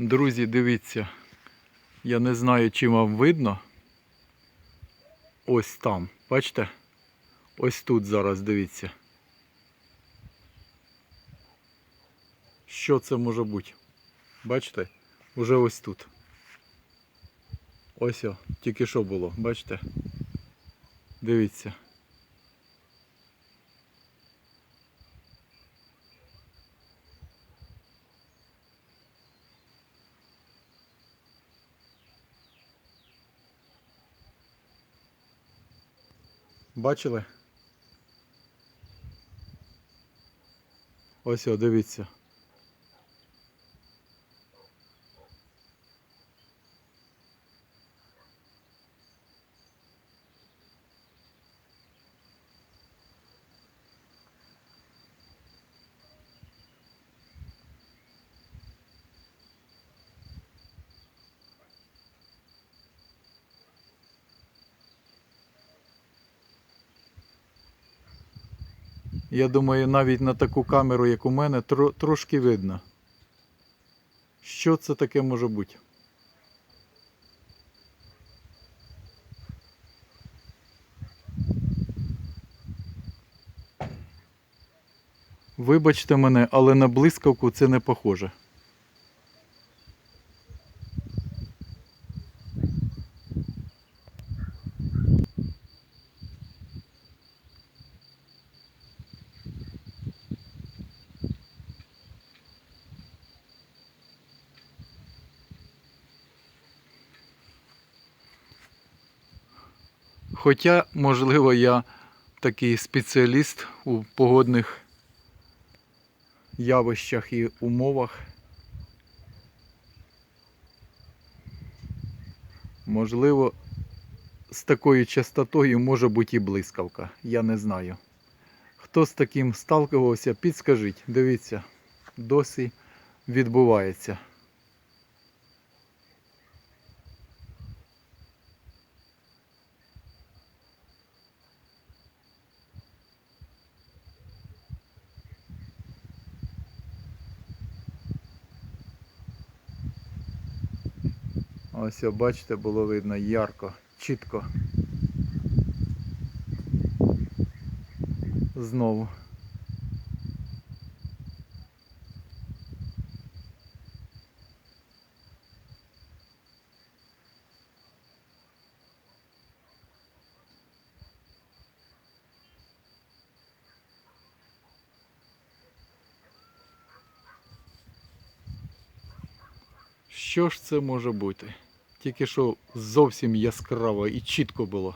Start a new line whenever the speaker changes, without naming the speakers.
Друзі, дивіться. Я не знаю, чи вам видно. Ось там. Бачите? Ось тут зараз дивіться. Що це може бути? Бачите? Уже ось тут. Ось о, тільки що було, бачите? Дивіться. Бачили? Ось о, дивіться. Я думаю, навіть на таку камеру, як у мене, тр трошки видно. Що це таке може бути? Вибачте мене, але на блискавку це не похоже. Хоча, можливо, я такий спеціаліст у погодних явищах і умовах. Можливо, з такою частотою може бути і блискавка. Я не знаю. Хто з таким сталкивався, підскажіть. Дивіться, досі відбувається. Ось, бачите, було видно ярко, чітко. Знову. Що ж це може бути? Тільки що зовсім яскраво і чітко було.